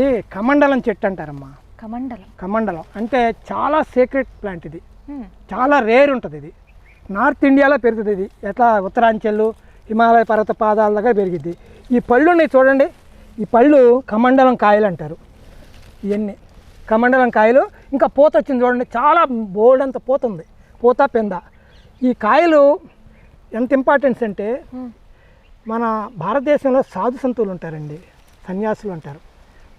ఇది కమండలం చెట్టు అంటారమ్మా. కమండలం. కమండలం. అంటే చాలా సీక్రెట్ ప్లాంట్ ఇది. చాలా రేర్ ఉంటుంది ఇది. నార్త్ ఇండియాలో పెరుగుతుంది ఇది. ఎట్లా? ఉత్తరాంచల్ హిమాలయ పర్వత పాదాల దగ్గర పెరిగిద్ది. ఈ పళ్ళు ఉన్నాయి చూడండి. ఈ పళ్ళు కమండలం కాయలు అంటారు. ఇవన్నీ కమండలం కాయలు. ఇంకా పూత వచ్చింది చూడండి. చాలా బోల్డ్ అంత పూత ఉంది. పూత పెంద. ఈ కాయలు ఎంత ఇంపార్టెన్స్ అంటే. మన భారతదేశంలో సాధు సంతులు ఉంటారండి. సన్యాసులు అంటారు.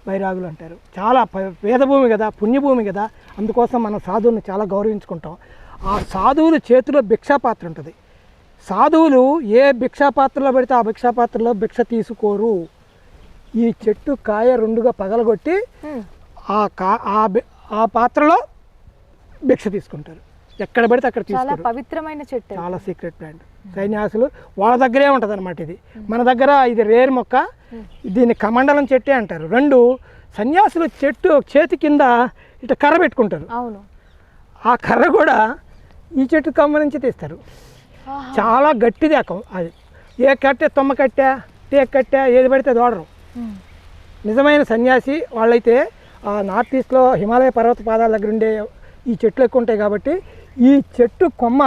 బైరాగులు అంటారు. చాలా ప- వేదభూమి కదా పుణ్యభూమి కదా అందుకోసం మనం సాధువుని చాలా గౌరవించుకుంటాం. ఆ సాధువుల చేతిలో భిక్షాపాత్ర ఉంటుంది. సాధువులు ఏ భిక్షాపాత్రలో పెడితే ఆ భిక్షాపాత్రలో భిక్ష తీసుకోరు. ఈ చెట్టు కాయ రెండుగా పగలగొట్టి. ఆ కా ఆ పాత్రలో భిక్ష తీసుకుంటారు. ఎక్కడ పడితే అక్కడ చాలా పవిత్రమైన చెట్టు చాలా సీక్రెట్ ప్లాంట్ సైన్యాసులు వాళ్ళ దగ్గరే ఉంటుంది అనమాట ఇది. మన దగ్గర ఇది రేర్ మొక్క దీన్ని కమండలం చెట్టే అంటారు. రెండు సన్యాసులు చెట్టు చేతి కింద ఇట్లా కర్ర పెట్టుకుంటారు. అవును. ఆ కర్ర కూడా ఈ చెట్టు కమ్మ నుంచి తీస్తారు. చాలా గట్టిది కొమ్మ అది. ఏ కట్టె తొమ్మ కట్టె టే కట్టె ఏది పడితే హ్మ్. నిజమైన సన్యాసి వాళ్ళైతే ఆ నార్త్ ఈస్ట్లో హిమాలయ పర్వత పాదాల దగ్గర ఉండే ఈ చెట్లు ఎక్కువ ఉంటాయి కాబట్టి ఈ చెట్టు కొమ్మ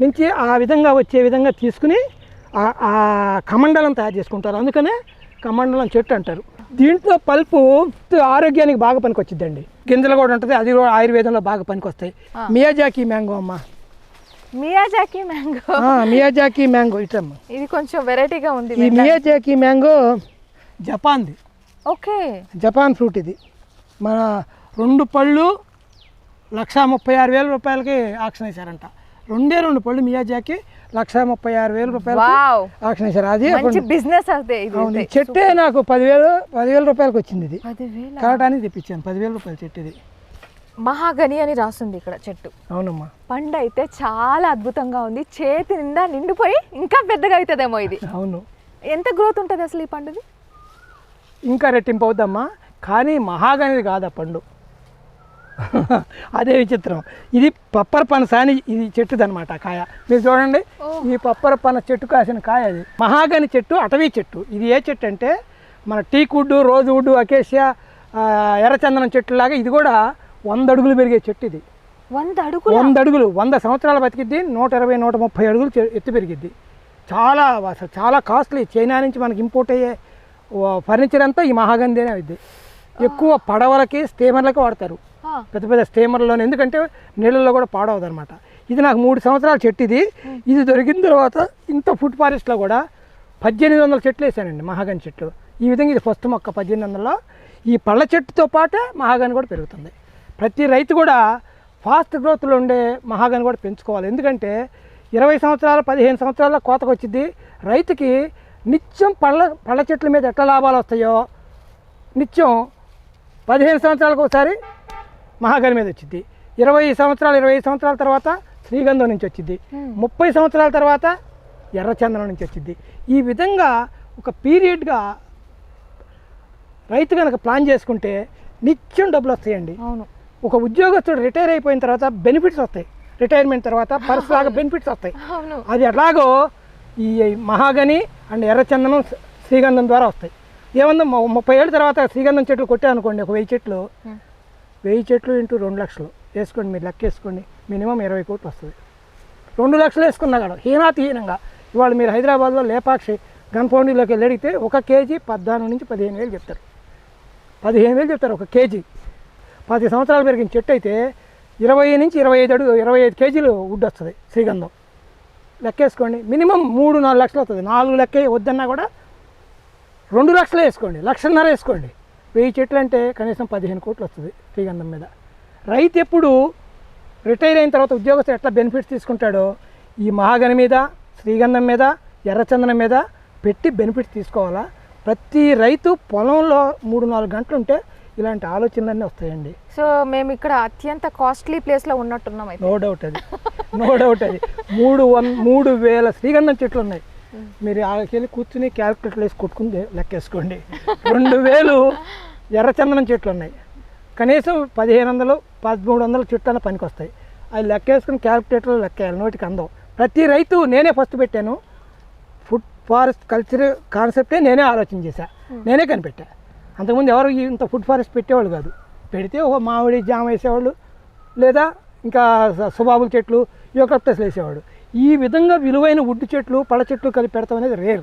నుంచి ఆ విధంగా వచ్చే విధంగా తీసుకుని ఆ- కమండలం తయారు చేసుకుంటారు. అందుకనే కమండలం చెట్టు అంటారు. దీంట్లో పల్పు ఆరోగ్యానికి బాగా పనికొచ్చిద్దండి. గింజలు కూడా ఉంటుంది అది కూడా ఆయుర్వేదంలో బాగా పనికొస్తాయి. మియాజాకి మ్యాంగో అమ్మ. Miyazaki mango? మియాజాకి మ్యాంగో ఇటమ్మ. ఇది కొంచెం వెరైటీగా ఉంది ఈ మియాజాకి మ్యాంగో జపాన్ది. ఓకే. జపాన్ ఫ్రూట్ ఇది. మన రెండు పళ్ళు లక్ష ముప్పై ఆరు వేల రూపాయలకి ఆక్షన్ వేశారంట. రెండే రెండు పళ్ళు మియాజాకి లక్ష ముప్పై ఆరు వేల ఆక్షన్ వేశారు అది బిజినెస్ అవును. చెట్టే నాకు పదివేలు పదివేల రూపాయలకి వచ్చింది ఇది. కరటానికి తెప్పించాను పదివేల రూపాయల చెట్టు ఇది. మహాగని అని రాస్తుంది ఇక్కడ చెట్టు. అవునమ్మా. పండు అయితే చాలా అద్భుతంగా ఉంది. చేతి నిండా నిండిపోయి ఇంకా పెద్దగా అవుతుందేమో ఇది. అవును. ఎంత గ్రోత్ ఉంటుంది అసలు ఈ పండుది? ఇంకా రెట్టింపు అవుద్దమ్మా. కానీ మహాగనిది కాదు ఆ పండు. అదే విచిత్రం. ఇది పప్పర పనస అని ఇది చెట్టుది అనమాట కాయ. మీరు చూడండి ఈ పప్పర పనస చెట్టు కాసిన కాయ అది. మహాగని చెట్టు అటవీ చెట్టు. ఇది ఏ చెట్టు అంటే మన teak wood rose wood acacia ఎర్రచందనం చెట్టు లాగా ఇది కూడా వంద అడుగులు పెరిగే చెట్టు ఇది. వంద అడుగులు వంద అడుగులు వంద సంవత్సరాలు బతికిద్ది నూట ఇరవై నూట ముప్పై అడుగులు ఎత్తు పెరిగిద్ది. చాలా అసలు చాలా కాస్ట్లీ. చైనా నుంచి మనకి ఇంపోర్ట్ అయ్యే ఫర్నిచర్ అంతా ఈ మహాగంధినే అవుద్ది ఎక్కువ పడవలకి స్టీమర్లకి వాడతారు. పెద్ద పెద్ద స్టీమర్లోనే ఎందుకంటే నీళ్ళల్లో కూడా పాడవదు అనమాట ఇది నాకు మూడు సంవత్సరాల చెట్టు ఇది ఇది దొరికిన తర్వాత ఇంత ఫుడ్ ఫారెస్ట్లో కూడా పద్దెనిమిది వందల చెట్లు వేసానండి మహాగని చెట్టు ఈ విధంగా ఇది ఫస్ట్ మొక్క పద్దెనిమిది వందలలో. ఈ పళ్ళ చెట్టుతో పాటే మహాగని కూడా పెరుగుతుంది. ప్రతి రైతు కూడా ఫాస్ట్ గ్రోత్లో ఉండే మహాగని కూడా పెంచుకోవాలి. ఎందుకంటే ఇరవై సంవత్సరాలు పదిహేను సంవత్సరాల కోతకు వచ్చింది రైతుకి నిత్యం పళ్ళ పళ్ళ చెట్ల మీద ఎట్లా లాభాలు వస్తాయో నిత్యం పదిహేను సంవత్సరాలకు ఒకసారి మహాగని మీద వచ్చింది. ఇరవై సంవత్సరాలు ఇరవై ఐదు సంవత్సరాల తర్వాత శ్రీగంధం నుంచి వచ్చింది. ముప్పై సంవత్సరాల తర్వాత ఎర్రచందనం నుంచి వచ్చింది. ఈ విధంగా ఒక పీరియడ్గా రైతు కనుక ప్లాన్ చేసుకుంటే నిత్యం డబ్బులు వస్తాయండి. అవును. ఒక ఉద్యోగస్తుడు రిటైర్ అయిపోయిన తర్వాత బెనిఫిట్స్ వస్తాయి. రిటైర్మెంట్ తర్వాత పర్సనల్గా బెనిఫిట్స్ వస్తాయి. అది ఎలాగో ఈ మహాగని అండ్ ఎర్రచందనం శ్రీగంధం ద్వారా వస్తాయి. ఏమన్నా ముప్పై ఏళ్ళ తర్వాత శ్రీగంధం చెట్లు కొట్టానుకోండి ఒక వెయ్యి చెట్లు. వెయ్యి చెట్లు ఇంటూ రెండు లక్షలు. వేసుకోండి మీరు లెక్క వేసుకోండి. మినిమం ఇరవై కోట్లు వస్తుంది. రెండు లక్షలు వేసుకున్నా కూడా హీనాతిహీనంగా. ఇవాళ మీరు హైదరాబాద్లో లేపాక్షి గన్పౌండీలోకి వెళ్ళి అడిగితే ఒక కేజీ పద్నాలుగు నుంచి పదిహేను వేలు చెప్తారు. పదిహేను వేలు చెప్తారు ఒక కేజీ. పది సంవత్సరాలు పెరిగిన చెట్టు అయితే ఇరవై నుంచి ఇరవై ఐదు అడుగు ఇరవై ఐదు కేజీలు వుడ్ వస్తుంది శ్రీగంధం. లెక్కేసుకోండి మినిమం మూడు నాలుగు లక్షలు వస్తుంది. నాలుగు లెక్క వద్దన్నా కూడా రెండు లక్షలు వేసుకోండి. లక్షన్నర వేసుకోండి. వెయ్యి చెట్లు అంటే కనీసం పదిహేను కోట్లు వస్తుంది శ్రీగంధం మీద. రైతు ఎప్పుడు రిటైర్ అయిన తర్వాత ఉద్యోగస్తులు ఎట్లా బెనిఫిట్స్ తీసుకుంటాడో ఈ మహాగని మీద శ్రీగంధం మీద ఎర్రచందనం మీద పెట్టి బెనిఫిట్స్ తీసుకోవాలా? ప్రతి రైతు పొలంలో మూడు నాలుగు గంటలు ఉంటే ఇలాంటి ఆలోచనలన్నీ వస్తాయండి. సో మేము ఇక్కడ అత్యంత కాస్ట్లీ ప్లేస్లో ఉన్నట్టున్నాం నో డౌట్ అది. నో డౌట్ అది. మూడు వన్ మూడు వేల శ్రీగంధం చెట్లు ఉన్నాయి. మీరు ఆడికి వెళ్ళి కూర్చుని క్యాల్కులేటర్ వేసి కొట్టుకుని లెక్కేసుకోండి. రెండు వేలు ఎర్రచందనం చెట్లు ఉన్నాయి. కనీసం పదిహేను వందలు పదమూడు వందల చెట్లు అన్న పనికి వస్తాయి అవి లెక్కేసుకుని క్యాల్కులేటర్లో లెక్కేయాలి నోటికి అందం. ప్రతి రైతు నేనే ఫస్ట్ పెట్టాను. ఫుడ్ ఫారెస్ట్ కల్చర్ కాన్సెప్టే నేనే ఆలోచన చేశా. నేనే కనిపెట్టా. అంతకుముందు ఎవరు ఇంత ఫుడ్ ఫారెస్ట్ పెట్టేవాళ్ళు కాదు. పెడితే ఒక మామిడి జామ వేసేవాళ్ళు లేదా ఇంకా సుబాబుల చెట్లు యూకప్టస్ వేసేవాడు ఈ విధంగా విలువైన వుడ్ చెట్లు పళ్ళ చెట్లు కలిపి పెడతాం అనేది రేర్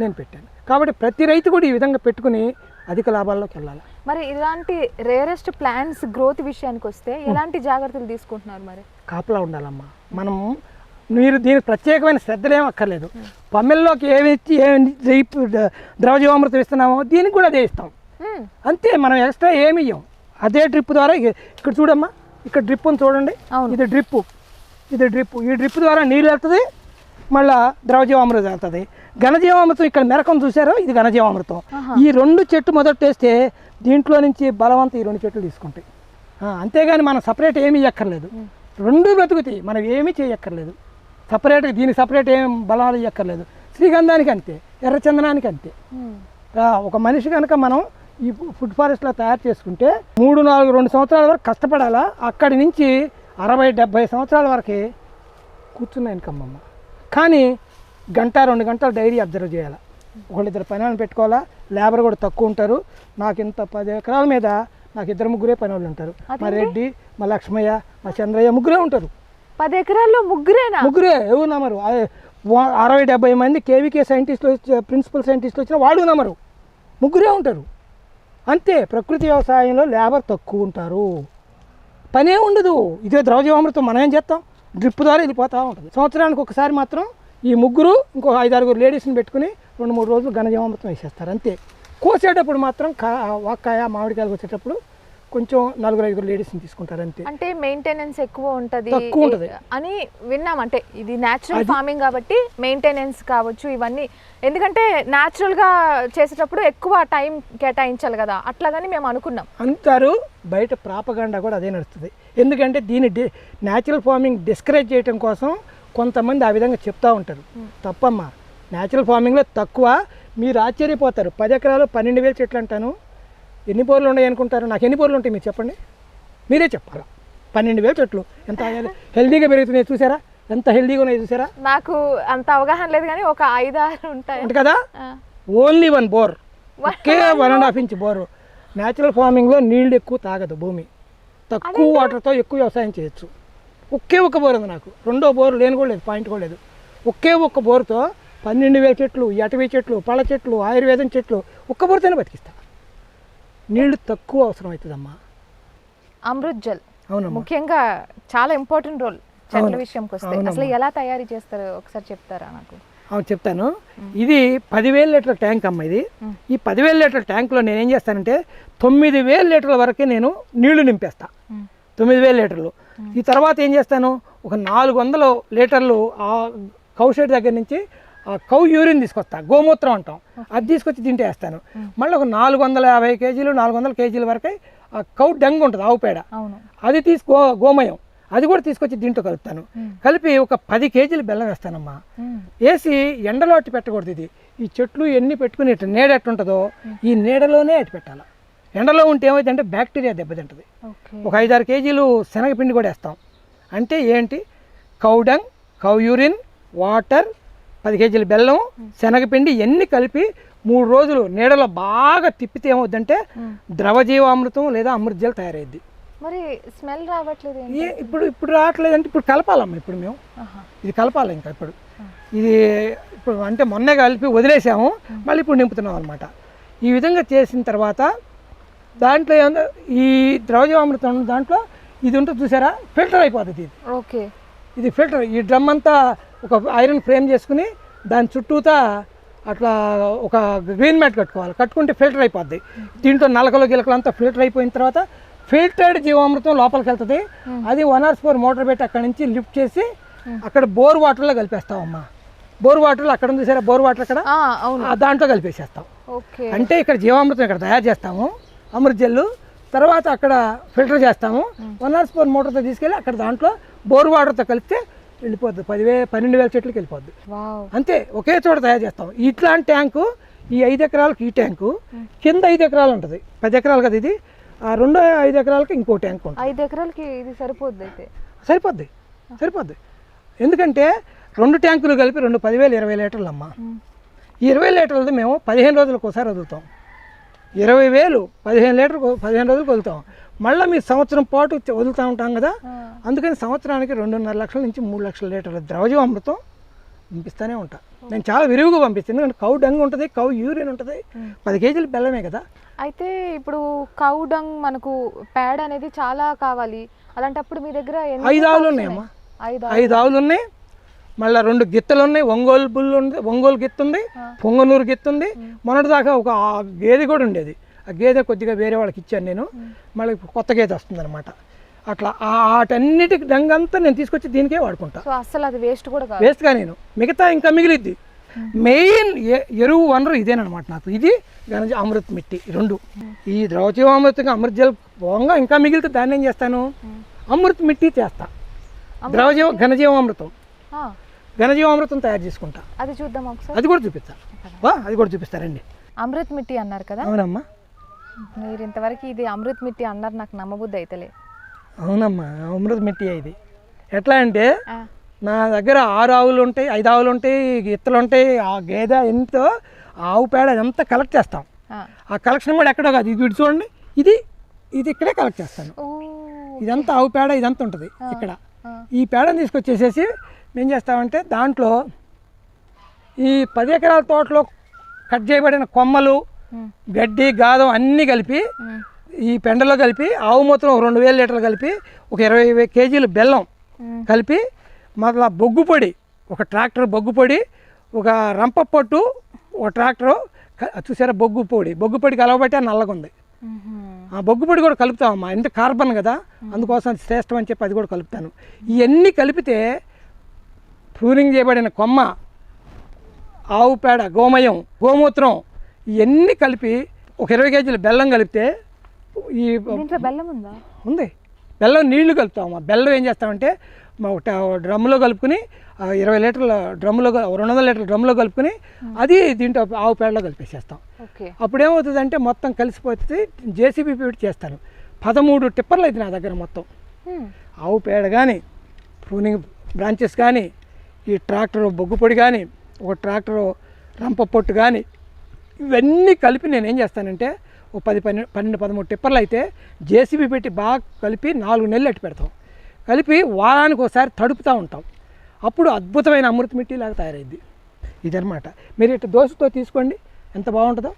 నేను పెట్టాను. కాబట్టి ప్రతి రైతు కూడా ఈ విధంగా పెట్టుకుని అధిక లాభాల్లోకి వెళ్ళాలి. మరి ఇలాంటి రేరెస్ట్ ప్లాంట్స్ గ్రోత్ విషయానికి వస్తే ఎలాంటి జాగ్రత్తలు తీసుకుంటున్నారు మరి? కాపలా ఉండాలమ్మా. మనం మీరు దీనికి ప్రత్యేకమైన శ్రద్ధలు అక్కర్లేదు. పమ్మెల్లోకి ఏమి ఇచ్చి ఏమి ద్రవజీవామృతం ఇస్తున్నామో దీనికి కూడా అదే ఇస్తాం. అంతే మనం ఎక్స్ట్రా ఏమి ఇయ్యం. అదే డ్రిప్ ద్వారా ఇక- ఇక్కడ చూడమ్మా. ఇక్కడ డ్రిప్ ఉంది చూడండి. ఇది డ్రిప్ ఇది డ్రిప్ ఈ డ్రిప్ ద్వారా నీళ్ళు వెళ్తుంది మళ్ళా ద్రవజీవామృతం వెళ్తుంది. ఘనజీవామృతం ఇక్కడ మెరకం చూసారో ఇది ఘనజీవామృతం. ఈ రెండు చెట్టు మొదట వేస్తే దీంట్లో నుంచి బలవంతం ఈ రెండు చెట్లు తీసుకుంటాయి. అంతేగాని మనం సపరేట్ ఏమీ ఇవ్వక్కర్లేదు రెండు బ్రతుకుతాయి మనం ఏమీ చేయక్కర్లేదు. సపరేట్ దీనికి సపరేట్ ఏం బలాలు ఇవ్వక్కర్లేదు శ్రీగంధానికి అంతే ఎర్రచందనానికి అంతే. ఒక మనిషి కనుక మనం ఈ ఫుడ్ ఫారెస్ట్లో తయారు చేసుకుంటే మూడు నాలుగు రెండు సంవత్సరాల వరకు కష్టపడాలా అక్కడి నుంచి అరవై డెబ్బై సంవత్సరాల వరకు కూర్చున్న ఇన్కమ్ అమ్మ కానీ గంట రెండు గంటలు డైరీ అబ్జర్వ్ చేయాలి? ఒకళ్ళిద్దరు పని వాళ్ళని పెట్టుకోవాలా? లేబర్ కూడా తక్కువ ఉంటారు. నాకు ఇంత పది ఎకరాల మీద నాకు ఇద్దరు ముగ్గురే పని వాళ్ళు ఉంటారు. మా రెడ్డి మా లక్ష్మయ్య మా చంద్రయ్య ముగ్గురే ఉంటారు. పది ఎకరాల్లో ముగ్గురేనా? ముగ్గురే ఎవరు నమ్మరు. అరవై డెబ్బై మంది కేవీకే సైంటిస్టులు ప్రిన్సిపల్ సైంటిస్టులు వచ్చిన వాడు నమ్మరు. ముగ్గురే ఉంటారు. అంతే ప్రకృతి వ్యవసాయంలో లేబర్ తక్కువ ఉంటారు. పనే ఉండదు. ఇదే ద్రవజీవామృతం మనం ఏం చేస్తాం? డ్రిప్ ద్వారా వెళ్ళిపోతూ ఉంటుంది. సంవత్సరానికి ఒకసారి మాత్రం ఈ ముగ్గురు ఇంకో ఐదు ఆరుగురు లేడీస్ని పెట్టుకుని రెండు మూడు రోజులు ఘనజీవామృతం వేసేస్తారు. అంతే. కోసేటప్పుడు మాత్రం కా వాక్కాయ మామిడికాయలు వచ్చేటప్పుడు కొంచెం నలుగురు ఐదుగురు లేడీస్ని తీసుకుంటారు అంతే అంటే మెయింటెనెన్స్ ఎక్కువ ఉంటది. తక్కువ ఉంటది. అని విన్నాం. అంటే ఇది న్యాచురల్ ఫార్మింగ్ కాబట్టి మెయింటెనెన్స్ కావచ్చు ఇవన్నీ. ఎందుకంటే natural గా చేసేటప్పుడు ఎక్కువ టైం కేటాయించాలి కదా. అట్లాగని మేము అనుకున్నాం. అంటారు బయట ప్రాపగండా కూడా అదే నడుస్తుంది. ఎందుకంటే దీన్ని డి న్యాచురల్ ఫార్మింగ్ డిస్కరేజ్ చేయడం కోసం కొంతమంది ఆ విధంగా చెప్తా ఉంటారు. తప్పమ్మా న్యాచురల్ ఫార్మింగ్లో తక్కువ మీరు ఆశ్చర్యపోతారు. పది ఎకరాలు పన్నెండు వేలు చెట్లు అంటాను. ఎన్ని బోర్లు ఉన్నాయి అనుకుంటారు? నాకు ఎన్ని బోర్లు ఉంటాయి మీరు చెప్పండి. మీరే చెప్పాలి? పన్నెండు వేలు చెట్లు. ఎంత హెల్దీగా పెరుగుతున్నాయి చూసారా? ఎంత హెల్దీగా ఉన్నాయి చూసారా? నాకు అంత అవగాహన లేదు కానీ ఒక ఐదారు ఉంటాయి. అంటే కదా? Only one bore okay one and half inch bore natural ఫార్మింగ్లో నీళ్ళు ఎక్కువ తాగదు భూమి. తక్కువ వాటర్తో ఎక్కువ వ్యవసాయం చేయొచ్చు. ఒకే ఒక బోర్ ఉంది నాకు. రెండో బోర్ లేని కూడా లేదు పాయింట్ కూడా లేదు. ఒకే ఒక్క బోరుతో పన్నెండు వేల చెట్లు అటవీ చెట్లు పళ్ళ చెట్లు ఆయుర్వేదం చెట్లు ఒక్క బోరుతోనే బతికిస్తా. నీళ్ళు తక్కువ అవసరం అవుతుందమ్మా. అమృత్ జల్. ముఖ్యంగా చాలా ఇంపార్టెంట్ రోల్ చెట్ల. విషయంకి వస్తే. అసలు ఎలా తయారు చేస్తారు? ఒకసారి చెప్తారా నాకు? అవును చెప్తాను. ఇది పదివేల లీటర్ల ట్యాంక్ అమ్మ ఇది. ఈ పదివేల లీటర్ల ట్యాంక్లో నేను ఏం చేస్తానంటే తొమ్మిది వేల లీటర్ల వరకే నేను నీళ్ళు నింపేస్తా. తొమ్మిది వేల లీటర్లు. ఈ తర్వాత ఏం చేస్తాను? ఒక నాలుగు వందల లీటర్లు ఆ కౌ షెడ్ దగ్గర నుంచి కౌ యూరిన్ తీసుకొస్తా గోమూత్రం అంటాం. అది తీసుకొచ్చి తింటే వేస్తాను. మళ్ళీ ఒక నాలుగు వందల యాభై కేజీలు నాలుగు వందల కేజీల వరకే ఆ కౌ డంగ్ ఉంటుంది ఆవు పేడ. అది తీసుకో గోమయం. అది కూడా తీసుకొచ్చి దీంట్లో కలుపుతాను. కలిపి ఒక పది కేజీలు బెల్లం వేస్తానమ్మా. మ్మ్. వేసి ఎండలో అట్టి పెట్టకూడదు ఇది. ఈ చెట్లు ఎన్ని పెట్టుకుని ఇట్లా నీడ ఎట్టుంటుందో ఈ నీడలోనే అట్టి పెట్టాలి. ఎండలో ఉంటే ఏమైందంటే బ్యాక్టీరియా దెబ్బతింటుంది ఒక ఐదారు కేజీలు శనగపిండి కూడా వేస్తాం. అంటే ఏంటి? కౌడంగ్ కౌ యూరిన్ వాటర్ పది కేజీల బెల్లం శనగపిండి ఎన్ని కలిపి మూడు రోజులు నీడలో బాగా తిప్పితే ఏమవుద్దంటే ద్రవజీవామృతం లేదా అమృతజల్ తయారైద్ది. మరి స్మెల్ రావట్లేదు ఇప్పుడు ఇప్పుడు రావట్లేదంటే ఇప్పుడు కలపాలమ్మా ఇప్పుడు మేము. ఇది కలపాలి ఇంకా ఇప్పుడు. ఇది ఇప్పుడు అంటే మొన్నే కలిపి వదిలేసాము మళ్ళీ ఇప్పుడు నింపుతున్నాం అనమాట ఈ విధంగా చేసిన తర్వాత దాంట్లో ఏమన్నా ఈ ద్రవజీవామృతం దాంట్లో ఇది ఉంటుంది చూసారా? ఫిల్టర్ అయిపోతుంది ఇది. ఓకే. ఇది ఫిల్టర్. ఈ డ్రమ్ అంతా ఒక ఐరన్ ఫ్రేమ్ చేసుకుని దాని చుట్టూతా అట్లా ఒక గ్రీన్ మ్యాట్ కట్టుకోవాలి. కట్టుకుంటే ఫిల్టర్ అయిపోద్ది. దీంట్లో నలకలు గిలకలు అంతా ఫిల్టర్ అయిపోయిన తర్వాత ఫిల్టర్డ్ జీవామృతం లోపలికి వెళ్తుంది. అది వన్ అవర్స్ ఫోర్ మోటార్ పెట్టి అక్కడ నుంచి లిఫ్ట్ చేసి అక్కడ బోర్ వాటర్లో కలిపేస్తామమ్మా బోర్ వాటర్లో అక్కడ ఉంది చూసారా? బోర్ వాటర్ అక్కడ? దాంట్లో కలిపేసేస్తాం. అంటే ఇక్కడ జీవామృతం ఇక్కడ తయారు చేస్తాము. అమృత జల్లు. తర్వాత అక్కడ ఫిల్టర్ చేస్తాము. వన్ అవర్స్ ఫోర్ మోటార్తో తీసుకెళ్ళి అక్కడ దాంట్లో బోర్ వాటర్తో కలిపితే వెళ్ళిపోద్ది. పదివే పన్నెండు వేల చెట్లకి వెళ్ళిపోద్ది. అంతే ఒకే చోట తయారు చేస్తాం. ఇట్లాంటి ట్యాంకు ఈ ఐదు ఎకరాలకు ఈ ట్యాంకు కింద ఐదు ఎకరాలు ఉంటుంది. పది ఎకరాలు కదా ఇది. ఆ రెండో ఐదు ఎకరాలకి ఇంకో ట్యాంక్ ఉంటుంది. ఐదు ఎకరాలకి ఇది సరిపోద్ది అయితే? సరిపోద్ది. సరిపోద్ది. ఎందుకంటే రెండు ట్యాంకులు కలిపి రెండు పదివేలు ఇరవై లీటర్లు అమ్మా ఈ ఇరవై లీటర్లది మేము పదిహేను రోజులకు ఒకసారి వదులుతాం. ఇరవై వేలు పదిహేను లీటర్ పదిహేను రోజులు వదులుతాం. మళ్ళీ మీ సంవత్సరం పాటు వదులుతూ ఉంటాం కదా? అందుకని సంవత్సరానికి రెండున్నర లక్షల నుంచి మూడు లక్షల లీటర్ల ద్రవజీవ అమృతం పంపిస్తూనే ఉంటా. నేను చాలా విరివిగా పంపిస్తాను. ఎందుకంటే కౌ డంగ్ ఉంటుంది కౌ యూరిన్ ఉంటుంది. పది కేజీలు బెల్లమే కదా? అయితే ఇప్పుడు కౌ డంగ్ మనకు ప్యాడ్ అనేది చాలా కావాలి. అలాంటప్పుడు మీ దగ్గర ఐదు ఆవులు ఉన్నాయమ్మా? ఉన్నాయి? ఐదు ఐదు ఆవులు? ఉన్నాయి. మళ్ళీ రెండు గిత్తలు ఉన్నాయి. ఒంగోలు బుల్లు ఉంది ఒంగోలు గిత్త ఉంది పొంగనూరు గిత్త ఉంది మొన్నటిదాకా ఒక గేదె కూడా ఉండేది. ఆ గేదె కొద్దిగా వేరే వాళ్ళకి ఇచ్చాను నేను. మళ్ళీ కొత్త గేదె వస్తుంది అనమాట అట్లా ఆ వాటన్నిటికి డంగంతా నేను తీసుకొచ్చి దీనికే వాడుకుంటా. సో అస్సలు అది వేస్ట్ కూడా వేస్ట్గా నేను. మిగతా ఇంకా మిగిలిద్ది. మెయిన్ ఎరువు వనరు ఇదేనమాట నాకు. ఇది గణజ అమృత్ మిట్టి రెండు. ఈ ద్రవజీవామృతంగా అమృత్ జల్ పోగా ఇంకా మిగిలితే దాన్ని ఏం చేస్తాను? అమృత్ మిట్టి చేస్తా. ద్రవజీవ ఘనజీవామృతం ఘనజీవామృతం తయారు చేసుకుంటా. అది చూద్దాం అది కూడా చూపిస్తా వా అది కూడా చూపిస్తారండి అమృత్ మిట్టి అన్నారు కదా? అవునమ్మా. మీరు ఇంతవరకు ఇది అమృత్ మిట్టి అన్నారు నాకు నమ్మబుద్ధి అయితలే. అవునమ్మా అమృత్ మిట్టి ఇది. ఎట్లా అంటే నా దగ్గర ఆరు ఆవులు ఉంటాయి ఐదు ఆవులు ఉంటాయి ఇత్తలు ఉంటాయి ఆ గేదె ఎంతో ఆవు పేడ అదంతా కలెక్ట్ చేస్తాం. ఆ. కలెక్షన్ కూడా ఎక్కడో కాదు ఇది చూడండి ఇది ఇది ఇక్కడే కలెక్ట్ చేస్తాను. ఇదంతా ఆవు పేడ ఇదంతా ఉంటుంది ఇక్కడ. ఈ పేడని తీసుకొచ్చేసేసి మేము చేస్తామంటే దాంట్లో ఈ పది ఎకరాల తోటలో కట్ చేయబడిన కొమ్మలు గడ్డి గాదం అన్నీ కలిపి ఈ పెండలో కలిపి ఆవు మూత్రం ఒక రెండు వేల లీటర్లు కలిపి ఒక ఇరవై కేజీలు బెల్లం. కలిపి మళ్ళా బొగ్గు పొడి ఒక ట్రాక్టర్ బొగ్గు పొడి ఒక రంప పొట్టు ఒక ట్రాక్టరు చూసారా బొగ్గు పొడి? బొగ్గు పొడి కలవబట్టి నల్లగా ఉంది. ఆ బొగ్గు పొడి కూడా కలుపుతామమ్మా. ఎందుకు? కార్బన్ కదా. అందుకోసం అది శ్రేష్టం అని చెప్పి అది కూడా కలుపుతాను. ఇవన్నీ కలిపితే ప్రూనింగ్ చేయబడిన కొమ్మ ఆవు పేడ గోమయం గోమూత్రం ఇవన్నీ కలిపి ఒక ఇరవై కేజీలు బెల్లం కలిపితే ఈ బెల్లం ఉందా? ఉంది. బెల్లం నీళ్ళు కలుపుతామమ్మా బెల్లం ఏం చేస్తామంటే మా డ్రమ్ములో కలుపుకొని ఇరవై లీటర్ల డ్రమ్ములో కల్- రెండు వందల లీటర్ల డ్రమ్ములో కలుపుకొని అది దీంట్లో ఆవు పేడలో కలిపేసేస్తాం. ఓకే. అప్పుడు ఏమవుతుందంటే మొత్తం కలిసిపోతుంది. జేసీబీ పెట్టి చేస్తాను పదమూడు టిప్పర్లు అయితే నా దగ్గర మొత్తం. ఆవు పేడ కానీ ప్రూనింగ్ బ్రాంచెస్ కానీ ఈ ట్రాక్టర్ బొగ్గు పొడి కానీ ఒక ట్రాక్టర్ రంప పొట్టు కానీ ఇవన్నీ కలిపి నేను ఏం చేస్తానంటే ఓ పది పన్నెండు పన్నెండు పదమూడు టిప్పర్లు అయితే జేసీబీ పెట్టి బాగా కలిపి నాలుగు నెలలు అట్టి పెడతాం. కలిపి వారానికి ఒకసారి తడుపుతూ ఉంటాం. అప్పుడు అద్భుతమైన అమృత మిట్టి లాగా తయారైద్ది. ఇదనమాట మీరు ఇట్లా దోశతో తీసుకోండి. ఎంత బాగుంటుందో.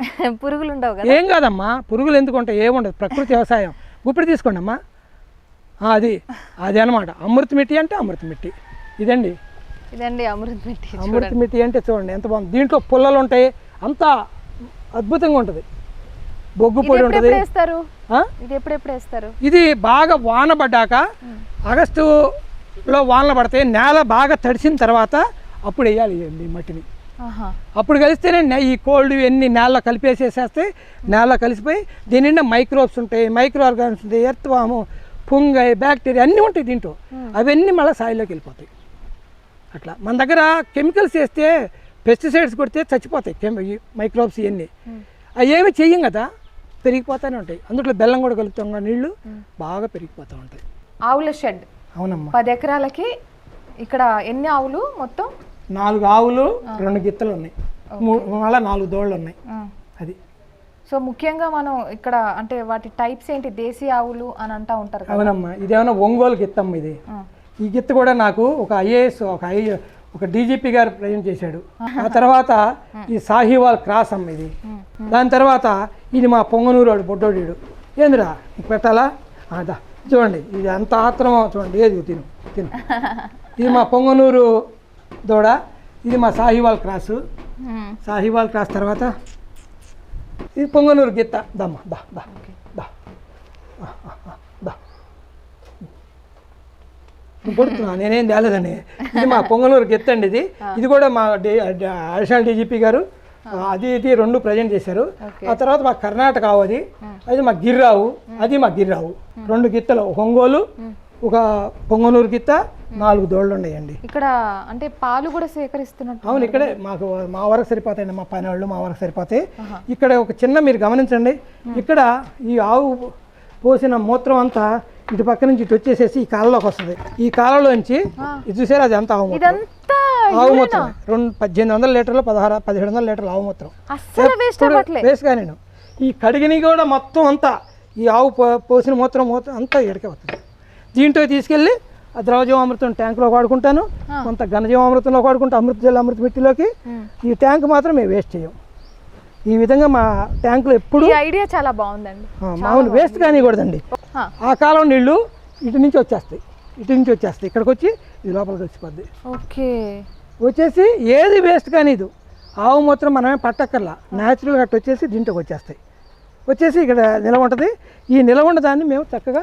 పురుగులు ఉండవు కదా. ఏం కాదమ్మా. పురుగులు ఎందుకు ఉంటాయి? ఏముండదు ప్రకృతి వ్యవసాయం. గుప్పిడి తీసుకోండి అమ్మా. అది. అది అనమాట అమృత మిట్టి అంటే అమృత మిట్టి. ఇదండి. ఇదండి అమృత్ మిట్టి అమృత మిట్టి అంటే చూడండి. ఎంత బాగుంది. దీంట్లో పుల్లలు ఉంటాయి అంతా అద్భుతంగా ఉంటుంది. బొగ్గు పొడి ఉంటుంది? ఇది ఎప్పుడెప్పుడు వేస్తారు? ఇది బాగా వాన పడ్డాక ఆగస్టులో వానలు పడతాయి నేల బాగా తడిసిన తర్వాత అప్పుడు వేయాలి ఈ మట్టిని. అప్పుడు కలిస్తేనే ఈ కోల్డ్ ఇవన్నీ నేలలో కలిపేసేసేస్తే నేలలో కలిసిపోయి దీని నిండా మైక్రోబ్స్ ఉంటాయి మైక్రో ఆర్గానిమ్స్ ఉంటాయి ఎర్త్ వాము ఫుంగై బ్యాక్టీరియా అన్నీ ఉంటాయి దీంట్లో. అవన్నీ మళ్ళీ సాయిలోకి వెళ్ళిపోతాయి. అట్లా. మన దగ్గర కెమికల్స్ వేస్తే పెస్టిసైడ్స్ కొడితే చచ్చిపోతాయి మైక్రోబ్స్ ఇవన్నీ. అవి ఏమి చెయ్యం కదా పెరిగిపోతూనే ఉంటాయి. అందులో బెల్లం కూడా కలుపుతాం నీళ్ళు బాగా పెరిగిపోతూ ఉంటాయి. ఆవుల షెడ్. అవునమ్మా. పది ఎకరాలకి ఇక్కడ ఎన్ని ఆవులు మొత్తం? నాలుగు ఆవులు రెండు గిత్తలు ఉన్నాయి. మళ్ళీ నాలుగు దోళ్ళు ఉన్నాయి. అది. సో ముఖ్యంగా మనం ఇక్కడ అంటే వాటి టైప్స్ ఏంటి? దేశీ ఆవులు అని అంటా ఉంటారు అవునమ్మా. ఇదేమన్నా ఒంగోలు గిత్తమ్మ ఇది. ఈ గిత్త కూడా నాకు ఒక ఐఏఎస్ ఒక ఐ ఒక డీజీపీ గారు ప్రజెంట్ చేశాడు. ఆ తర్వాత ఈ సాహివాల్ క్రాస్ అమ్మ ఇది. దాని తర్వాత ఇది మా పొంగనూరు వాడు బొడ్డోడీడు. ఏందిరా నీకు పెట్టాలా? అదా చూడండి ఇది అంత ఆత్రమో చూడండి ఏది తిను తిను. ఇది మా పొంగనూరు దూడ ఇది మా సాహివాల్ క్రాసు. సాహివాల్ క్రాస్ తర్వాత ఇది పొంగనూరు గిత్త. దమ్మ దా దా దా ఆ, ఆ, ఆ, దా నువ్వు కొడుతున్నా నేనేం తేలేదని. ఇది మా పొంగనూరు గిత్త అండి ఇది ఇది కూడా మా అడిషనల్ డీజీపీ గారు అది ఇది రెండు ప్రజెంట్ చేశారు. ఆ తర్వాత మా కర్ణాటక అది. అది మా గిర్రావు. అది మా గిర్రావు. రెండు గిత్తలు. ఒంగోలు ఒక పొంగనూరు గిత్త నాలుగు దోళ్ళు ఉన్నాయండి. ఇక్కడ అంటే పాలు కూడా సేకరిస్తున్నట్టు అవును ఇక్కడే మాకు మా వరకు సరిపోతాయండి మా పని వాళ్ళు మా వరకు సరిపోతాయి. ఇక్కడ ఒక చిన్న మీరు గమనించండి. ఇక్కడ ఈ ఆవు పోసిన మూత్రం అంతా ఇటు పక్క నుంచి ఇటు వచ్చేసేసి ఈ కాలంలోకి వస్తుంది. ఈ కాలంలోంచి ఇది చూసారా? అది అంతా ఆవు ఆవు మూత్రం రెండు పద్దెనిమిది వందల లీటర్లు పదహారు పదిహేడు వందల లీటర్లు ఆవు మూత్రం వేస్ట్ నేను. ఈ కడిగిని కూడా మొత్తం అంతా ఈ ఆవు పోసిన మూత్రం మూత్రం అంతా ఎడకే వస్తుంది. దీంట్లో తీసుకెళ్ళి ఆ ద్రవజీవామృతం ట్యాంకులో వాడుకుంటాను. కొంత ఘనజీవామృతంలో వాడుకుంటాను అమృత జల అమృత మిట్టిలోకి. ఈ ట్యాంక్ మాత్రం మేము వేస్ట్ చేయం. ఈ విధంగా మా ట్యాంకులో ఎప్పుడు ఐడియా చాలా బాగుందండి. మామూలు వేస్ట్ కానివ్వకూడదండి ఆ, కాలం నీళ్ళు ఇటు నుంచి వచ్చేస్తాయి. ఇటు నుంచి వచ్చేస్తాయి. ఇక్కడికి వచ్చి ఇది లోపలికి వచ్చిపోద్ది ఓకే. వచ్చేసి ఏది వేస్ట్ కానీదు ఆవు మూత్రం మనమే పట్టక్కర్లా. న్యాచురల్గా అట్టు వచ్చేసి దీంట్లోకి వచ్చేస్తాయి. వచ్చేసి ఇక్కడ నిలవ ఉంటుంది. ఈ నిలవ దాన్ని మేము చక్కగా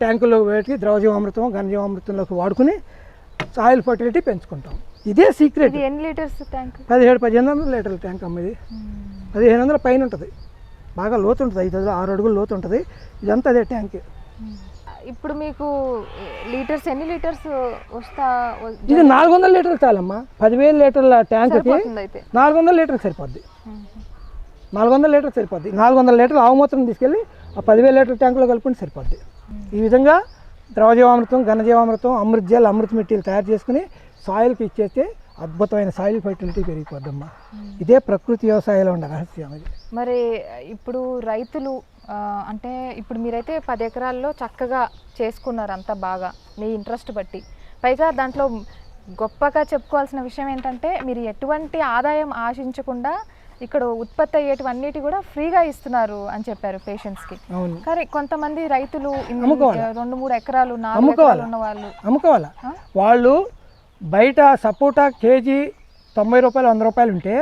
ట్యాంకుల్లో పెట్టి ద్రవజీవామృతం ఘనజీవామృతంలోకి వాడుకుని సాయిల్ ఫర్టిలిటీ పెంచుకుంటాం. ఇదే సీక్రెట్ ఎన్ని లీటర్స్ ట్యాంక్? పదిహేడు పదిహేను వందల లీటర్ల ట్యాంక్ అమ్మది పదిహేను వందల పైన ఉంటుంది. బాగా లోతు ఉంటుంది ఐదు అడుగులు ఆరు అడుగులు లోతు ఉంటుంది ఇదంతా అదే ట్యాంక్. ఇప్పుడు మీకు లీటర్స్ ఎన్ని లీటర్స్ వస్తా ఇది నాలుగు వందల లీటర్లు చాలమ్మా. పదివేల లీటర్ల ట్యాంక్కి అయితే? నాలుగు వందల లీటర్లు సరిపోద్ది. నాలుగు వందల లీటర్లు సరిపోద్ది. నాలుగు వందల లీటర్లు ఆవు మూత్రం తీసుకెళ్ళి ఆ పదివేల లీటర్ల ట్యాంకులో కలుపుకుంటే సరిపోద్ది. ఈ విధంగా ద్రవజీవామృతం ఘనజీవామృతం అమృత జల్ అమృత మిట్టీలు తయారు చేసుకుని సాయిల్కి ఇచ్చేస్తే అద్భుతమైన సాయిల్ ఫర్టిలిటీ పెరిగిపోద్దమ్మా. ఇదే ప్రకృతి వ్యవసాయంలో ఉన్న రహస్యం ఇది. మరి ఇప్పుడు రైతులు అంటే ఇప్పుడు మీరైతే పది ఎకరాల్లో చక్కగా చేసుకున్నారు అంతా బాగా మీ ఇంట్రెస్ట్ బట్టి. పైగా దాంట్లో గొప్పగా చెప్పుకోవాల్సిన విషయం ఏంటంటే మీరు ఎటువంటి ఆదాయం ఆశించకుండా ఇక్కడ ఉత్పత్తి అయ్యేటివన్నిటి కూడా ఫ్రీగా ఇస్తున్నారు అని చెప్పారు పేషెంట్స్కి కానీ కొంతమంది రైతులు? రెండు మూడు ఎకరాలు నాలుగు? ఎకరాలు ఉన్న వాళ్ళు అమ్ముకోవాలా? వాళ్ళు బయట సపోటా కేజీ తొంభై రూపాయలు వంద రూపాయలు ఉంటే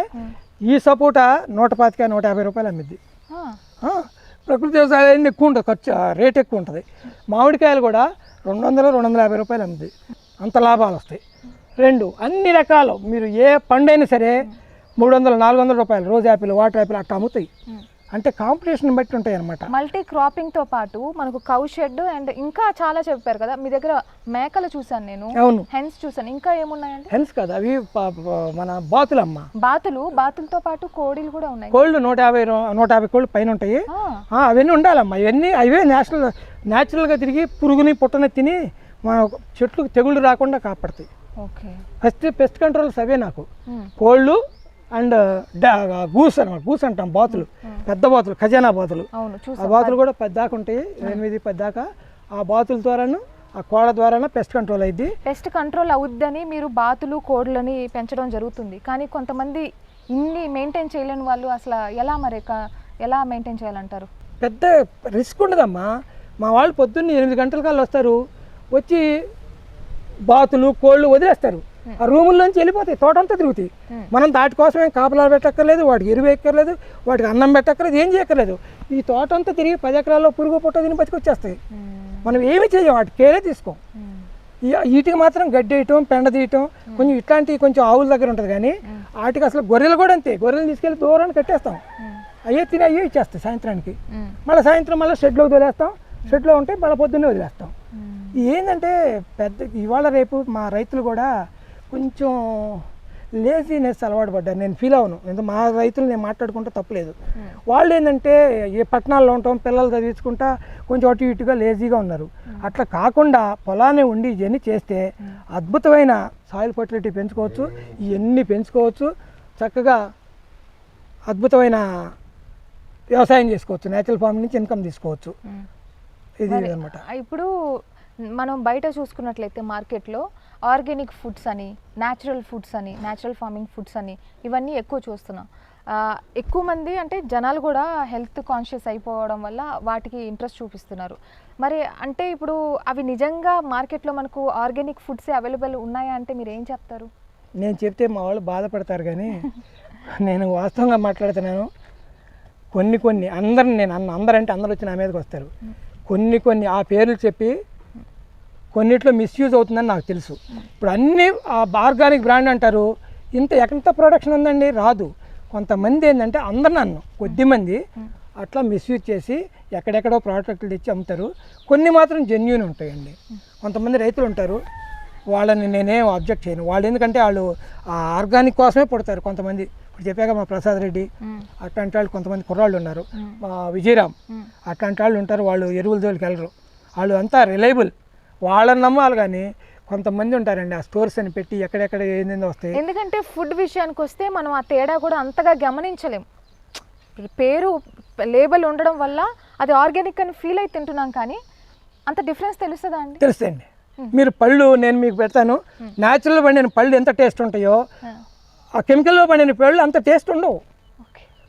ఈ సపోటా నూట పాతిక నూట యాభై రూపాయలు అమ్మిద్ది. ప్రకృతి వ్యవసాయం ఎక్కువ ఉంటుంది ఖర్చు రేట్ ఎక్కువ ఉంటుంది. మామిడికాయలు కూడా రెండు వందలు రెండు వందల యాభై రూపాయలు అమ్మింది అంత లాభాలు వస్తాయి. రెండు అన్ని రకాలు. మీరు ఏ పండైనా సరే మూడు వందలు నాలుగు వందల రూపాయలు రోజ్ యాపిల్ వాటర్ యాపిల్ అట్లా అమ్ముతాయి. అంటే కాంపిటీషన్ బట్టి ఉంటాయి అన్నమాట మల్టీ క్రాపింగ్తో పాటు మనకు కౌ షెడ్ అండ్ ఇంకా చాలా చెప్పారు కదా మీ దగ్గర మేకలు చూసాను నేను. అవును. హెన్స్ చూసాను ఇంకా ఏమున్నాయండి? హెన్స్ కదా అవి మన బాతులమ్మ. బాతులు బాతులతో పాటు కోడిలు కూడా ఉన్నాయి. కోళ్ళు నూట యాభై నూట యాభై కోళ్ళు పైన ఉంటాయి. అవన్నీ ఉండాలమ్మా. ఇవన్నీ అవే నేచురల్ న్యాచురల్గా తిరిగి పురుగుని పుట్టని తిని మన చెట్లు తెగుళ్ళు రాకుండా కాపాడతాయి. ఓకే. ఫస్ట్ పెస్ట్ కంట్రోల్స్ అవే నాకు. కోళ్ళు అండ్ గూస్ అనమాట గూస్ అంటాం బాతులు. పెద్ద బాతులు ఖజానా బాతులు. అవును ఆ బాతులు కూడా పది దాకా ఉంటాయి ఎనిమిది పది దాకా ఆ బాతుల ద్వారాను ఆ కోళ్ళ ద్వారానే పెస్ట్ కంట్రోల్ అయింది పెస్ట్ కంట్రోల్ అవుద్దని మీరు బాతులు కోళ్ళని పెంచడం జరుగుతుంది. కానీ కొంతమంది ఇన్ని మెయింటైన్ చేయలేని వాళ్ళు అసలు ఎలా మరి ఎలా మెయింటైన్ చేయాలంటారు? పెద్ద రిస్క్ ఉండదమ్మా. మా వాళ్ళు పొద్దున్న ఎనిమిది గంటల కల్లా వస్తారు. వచ్చి బాతులు కోళ్ళు వదిలేస్తారు. ఆ రూముల్లోంచి వెళ్ళిపోతాయి తోటంతా తిరుగుతాయి. మనం దాటి కోసం ఏం కాపలాలు పెట్టక్కర్లేదు వాటికి ఎరువు ఎక్కర్లేదు వాటికి అన్నం పెట్టక్కర్లేదు ఏం చేయక్కర్లేదు. ఈ తోటంతా తిరిగి పది ఎకరాల్లో పురుగు పుట్ట తిని బతికొచ్చేస్తాయి. మనం ఏమి చేయం వాటి కేరే తీసుకోం. వీటికి మాత్రం గడ్డి వేయటం పెండ తీయటం కొంచెం ఇట్లాంటివి కొంచెం ఆవుల దగ్గర ఉంటుంది కానీ వాటికి అసలు గొర్రెలు కూడా అంతే. గొర్రెలు తీసుకెళ్ళి దూరాన్ని కట్టేస్తాం. అయ్యే తిని అయ్యే ఇచ్చేస్తాయి సాయంత్రానికి. మళ్ళీ సాయంత్రం మళ్ళీ షెడ్లోకి వదిలేస్తాం. షెడ్లో ఉంటే మళ్ళీ పొద్దున్నే వదిలేస్తాం. ఏంటంటే పెద్ద ఇవాళ రేపు మా రైతులు కూడా కొంచెం లేజీనెస్ అలవాటు పడ్డారు నేను ఫీల్ అవును ఎందుకంటే మా రైతులు నేను మాట్లాడుకుంటే తప్పలేదు. వాళ్ళు ఏంటంటే ఏ పట్టణాల్లో ఉంటాం పిల్లలు చదివించుకుంటా కొంచెం అటు ఇటుగా లేజీగా ఉన్నారు. అట్లా కాకుండా పొలాన్ని ఉండి ఇవన్నీ చేస్తే అద్భుతమైన సాయిల్ ఫర్టిలిటీ పెంచుకోవచ్చు. ఇవన్నీ పెంచుకోవచ్చు. చక్కగా అద్భుతమైన వ్యవసాయం చేసుకోవచ్చు. నేచురల్ ఫార్మ్ నుంచి ఇన్కమ్ తీసుకోవచ్చు. ఇది అనమాట ఇప్పుడు మనం బయట చూసుకున్నట్లయితే మార్కెట్లో ఆర్గానిక్ ఫుడ్స్ అని న్యాచురల్ ఫుడ్స్ అని న్యాచురల్ ఫార్మింగ్ ఫుడ్స్ అని ఇవన్నీ ఎక్కువ చూస్తున్నాం. ఎక్కువ మంది అంటే జనాలు కూడా హెల్త్ కాన్షియస్ అయిపోవడం వల్ల వాటికి ఇంట్రెస్ట్ చూపిస్తున్నారు. మరి అంటే ఇప్పుడు అవి నిజంగా మార్కెట్లో మనకు ఆర్గానిక్ ఫుడ్స్ అవైలబుల్ ఉన్నాయా అంటే మీరు ఏం చెప్తారు? నేను చెప్తే మా వాళ్ళు బాధపడతారు కానీ నేను వాస్తవంగా మాట్లాడుతున్నాను. కొన్ని కొన్ని అందరిని నేను అన్న అందరంటే అందరు వచ్చి నా మీదకి వస్తారు. కొన్ని కొన్ని ఆ పేర్లు చెప్పి కొన్నిట్లో మిస్యూజ్ అవుతుందని నాకు తెలుసు. ఇప్పుడు అన్ని ఆ ఆర్గానిక్ బ్రాండ్ అంటారు ఇంత ఎంత ప్రొడక్షన్ ఉందండి? రాదు. కొంతమంది ఏంటంటే అందరు నన్ను కొద్దిమంది అట్లా మిస్యూజ్ చేసి ఎక్కడెక్కడో ప్రోడక్ట్లు తెచ్చి అమ్ముతారు. కొన్ని మాత్రం జెన్యున్ ఉంటాయండి. కొంతమంది రైతులు ఉంటారు వాళ్ళని నేనేం అబ్జెక్ట్ చేయను. వాళ్ళు ఎందుకంటే వాళ్ళు ఆ ఆర్గానిక్ కోసమే పుడతారు కొంతమంది. ఇప్పుడు చెప్పాక మా ప్రసాద్ రెడ్డి అట్లాంటి వాళ్ళు కొంతమంది కుర్రాళ్ళు ఉన్నారు. మా విజయరామ్ అట్లాంటి వాళ్ళు ఉంటారు వాళ్ళు ఎరువుల జోలికి వెళ్ళరు. వాళ్ళు అంతా రిలయబుల్ వాళ్ళని నమ్మాలి కానీ కొంతమంది ఉంటారండి ఆ స్టోర్స్ అని పెట్టి ఎక్కడెక్కడ ఏందేందో వస్తాయి. ఎందుకంటే ఫుడ్ విషయానికి వస్తే మనం ఆ తేడా కూడా అంతగా గమనించలేం. పేరు లేబుల్ ఉండడం వల్ల అది ఆర్గానిక్ అని ఫీల్ అయి తింటున్నాం కానీ అంత డిఫరెన్స్ తెలుస్తుందా అండి? తెలుస్తాయండి. మీరు పళ్ళు నేను మీకు పెడతాను. న్యాచురల్ పండిన పళ్ళు ఎంత టేస్ట్ ఉంటాయో ఆ. కెమికల్లో పండిన పళ్ళు అంత టేస్ట్ ఉండవు.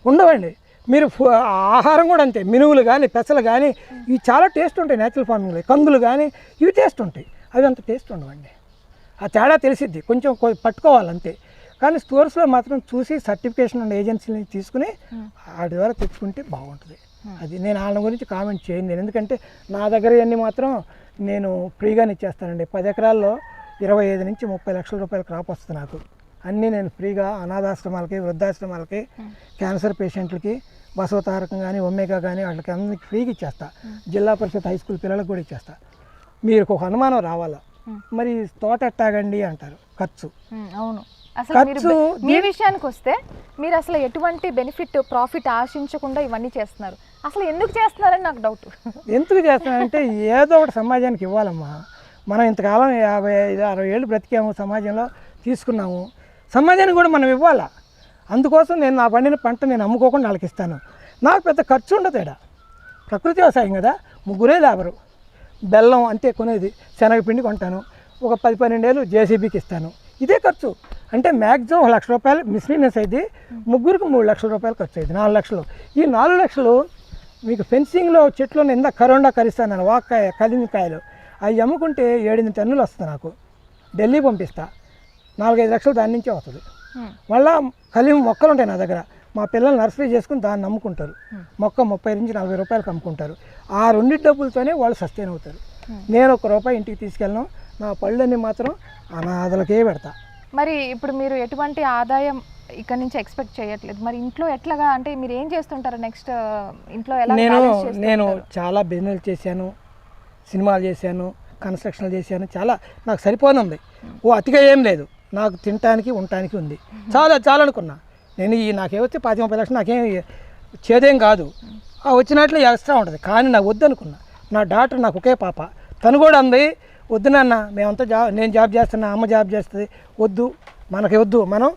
ఉండవండి. మీరు ఆహారం కూడా అంతే. మినువులు కానీ పెసలు కానీ ఇవి చాలా టేస్ట్ ఉంటాయి న్యాచురల్ ఫార్మింగ్లో కందులు కానీ ఇవి టేస్ట్ ఉంటాయి. అవి అంత టేస్ట్ ఉండవండి. ఆ తేడా తెలిసిద్ది. కొంచెం కొ- పట్టుకోవాలి అంతే కానీ స్టోర్స్లో మాత్రం చూసి సర్టిఫికేషన్ ఉన్న ఏజెన్సీని తీసుకుని వాటి ద్వారా తెచ్చుకుంటే బాగుంటుంది. అది నేను వాళ్ళ గురించి కామెంట్ చేయను. నేను ఎందుకంటే నా దగ్గర ఇవన్నీ మాత్రం నేను ఫ్రీగానే ఇచ్చేస్తానండి. పది ఎకరాల్లో ఇరవై ఐదు నుంచి ముప్పై లక్షల రూపాయల క్రాప్ వస్తుంది నాకు. అన్నీ నేను ఫ్రీగా అనాథాశ్రమాలకి వృద్ధాశ్రమాలకి క్యాన్సర్ పేషెంట్లకి బసవతారకం కానీ ఒమేగా కానీ వాళ్ళకి అందరికి ఫ్రీగా ఇచ్చేస్తా. జిల్లా పరిషత్ హై స్కూల్ పిల్లలకు కూడా ఇచ్చేస్తా. మీరు ఒక అనుమానం రావాలా? మరి తోట ఎట్టాగండి అంటారు ఖర్చు. అవును. అసలు ఖర్చు మీ విషయానికి వస్తే మీరు అసలు ఎటువంటి బెనిఫిట్ ప్రాఫిట్ ఆశించకుండా ఇవన్నీ చేస్తున్నారు? అసలు ఎందుకు చేస్తున్నారని నాకు డౌట్. ఎందుకు చేస్తున్నానంటే ఏదో ఒకటి సమాజానికి ఇవ్వాలమ్మా. మనం ఇంతకాలం యాభై ఐదు అరవై ఏళ్ళు బ్రతికాము సమాజంలో తీసుకున్నాము. సమాజానికి కూడా మనం ఇవ్వాలా? అందుకోసం నేను నా పండిన పంట నేను అమ్ముకోకుండా వాళ్ళకి ఇస్తాను నాకు పెద్ద ఖర్చు ఉండదు తేడా ప్రకృతి వ్యవసాయం కదా ముగ్గురే లేబరు. బెల్లం అంతే కొనేది శనగపిండి కొంటాను ఒక పది పన్నెండేళ్ళు జేసీబీకి ఇస్తాను. ఇదే ఖర్చు. అంటే మ్యాక్సిమం ఒక లక్ష రూపాయలు మిస్లీనెస్ అయితే ముగ్గురికి మూడు లక్షల రూపాయలు ఖర్చు అయింది నాలుగు లక్షలు. ఈ నాలుగు లక్షలు మీకు ఫెన్సింగ్లో చెట్లు ఇంత కరోండా కరిస్తాను వాక్కాయ కలిమికాయలు అవి అమ్ముకుంటే ఏడెనిమిది టన్నులు వస్తుంది నాకు. ఢిల్లీ పంపిస్తా. నాలుగైదు లక్షలు దాని నుంచే వస్తుంది. మళ్ళా కలిమి మొక్కలు ఉంటాయి నా దగ్గర. మా పిల్లలు నర్సరీ చేసుకుని దాన్ని అమ్ముకుంటారు మొక్క ముప్పై నుంచి నలభై రూపాయలకు అమ్ముకుంటారు. ఆ రెండు డబ్బులతోనే వాళ్ళు సస్టైన్ అవుతారు. నేను ఒక రూపాయి ఇంటికి తీసుకెళ్ళను. నా పళ్ళని మాత్రం అనాథలకే పెడతా. మరి ఇప్పుడు మీరు ఎటువంటి ఆదాయం ఇక్కడ నుంచి ఎక్స్పెక్ట్ చేయట్లేదు. మరి ఇంట్లో ఎట్లాగా? అంటే మీరు ఏం చేస్తుంటారు నెక్స్ట్ ఇంట్లో ఎలా నేను నేను? చాలా బిజినెస్ చేశాను. సినిమాలు చేశాను. కన్స్ట్రక్షన్లు చేశాను. చాలా నాకు సరిపోని ఉంది ఓ అతిగా ఏం లేదు. నాకు తినటానికి ఉండటానికి ఉంది. చాలా చాలా అనుకున్నా. నేను ఈ నాకేమొస్తే పాతి ముప్పై లక్షలు నాకేం చేదేం కాదు. ఆ వచ్చినట్లు ఎక్స్ట్రా ఉంటుంది. కానీ నాకు వద్దనుకున్నా. నా డాక్టర్ నాకు ఒకే పాప. తను కూడా అంది వద్దు నాన్న మేమంతా జాబ్ నేను జాబ్ చేస్తున్నా అమ్మ జాబ్ చేస్తుంది. వద్దు మనకి వద్దు మనం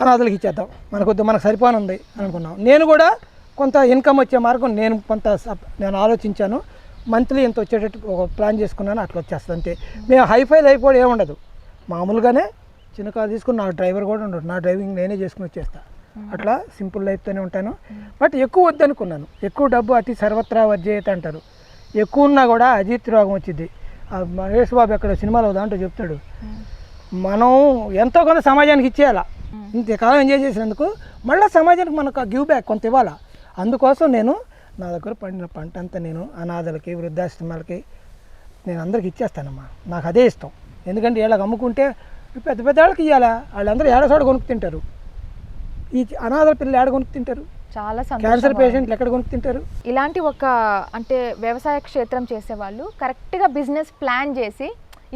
అనాథలకి ఇచ్చేద్దాం. మనకు వద్దు మనకు సరిపోనుంది అనుకున్నాం. నేను కూడా కొంత ఇన్కమ్ వచ్చే మార్గం నేను కొంత నేను ఆలోచించాను. మంత్లీ ఇంత వచ్చేటట్టు ఒక ప్లాన్ చేసుకున్నాను అట్లా వచ్చేస్తుంది అంతే. మేము హైఫై లైఫ్ కూడా ఏముండదు. మామూలుగానే చిన్న కారు తీసుకుని నా డ్రైవర్ కూడా ఉండడు. నా డ్రైవింగ్ నేనే చేసుకుని వచ్చేస్తా. అట్లా సింపుల్ లైఫ్తోనే ఉంటాను. బట్ ఎక్కువ వద్దనుకున్నాను. ఎక్కువ డబ్బు అతి సర్వత్రా వర్జేయత అంటారు. ఎక్కువ ఉన్నా కూడా అజిత్ రోగం వచ్చింది ఆ మహేష్ బాబు ఎక్కడ సినిమాలో దాంట్లో చెప్తాడు. మనం ఎంతో కొంత సమాజానికి ఇచ్చేయాలా? ఇంతకాలం ఎంజాయ్ చేసినందుకు మళ్ళీ సమాజానికి మనకు గివ్ బ్యాక్ కొంత ఇవ్వాలా? అందుకోసం నేను నా దగ్గర పండిన పంట అంతా నేను అనాథలకి వృద్ధాశ్రమాలకి నేను అందరికి ఇచ్చేస్తానమ్మా. నాకు అదే ఇష్టం. ఎందుకంటే వీళ్ళకి అమ్ముకుంటే పెద్ద పెద్ద వాళ్ళకి ఇవ్వాలా వాళ్ళందరూ ఏడసోడ కొనుక్కు తింటారు? ఈ అనాథల పిల్లలు ఏడ కొనుక్కు తింటారు? చాలా క్యాన్సర్ పేషెంట్లు ఎక్కడ కొనుక్కు తింటారు? ఇలాంటి ఒక అంటే వ్యవసాయ క్షేత్రం చేసేవాళ్ళు కరెక్ట్గా బిజినెస్ ప్లాన్ చేసి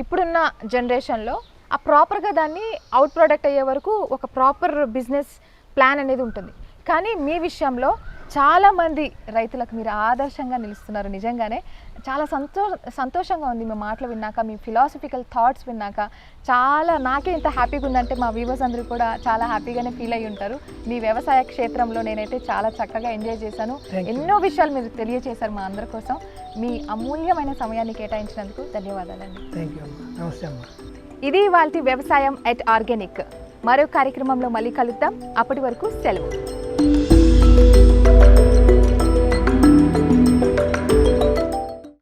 ఇప్పుడున్న జనరేషన్లో ఆ ప్రాపర్గా దాన్ని అవుట్ ప్రోడక్ట్ అయ్యే వరకు ఒక ప్రాపర్ బిజినెస్ ప్లాన్ అనేది ఉంటుంది. కానీ మీ విషయంలో చాలామంది రైతులకు మీరు ఆదర్శంగా నిలుస్తున్నారు నిజంగానే. చాలా సంతో సంతోషంగా ఉంది మీ మాటలు విన్నాక మీ ఫిలాసఫికల్ థాట్స్ విన్నాక. చాలా నాకే ఇంత హ్యాపీగా ఉందంటే మా వ్యూవర్స్ అందరూ కూడా చాలా హ్యాపీగానే ఫీల్ అయ్యి ఉంటారు. మీ వ్యవసాయ క్షేత్రంలో నేనైతే చాలా చక్కగా ఎంజాయ్ చేశాను. ఎన్నో విషయాలు మీరు తెలియజేశారు మా అందరి కోసం. మీ అమూల్యమైన సమయాన్ని కేటాయించినందుకు ధన్యవాదాలండి. థ్యాంక్ యూ అమ్మా. నమస్తే అమ్మా. ఇది వాళ్ళ వ్యవసాయం ఎట్ ఆర్గానిక్. మరో కార్యక్రమంలో మళ్ళీ కలుద్దాం. అప్పటి వరకు సెలవు.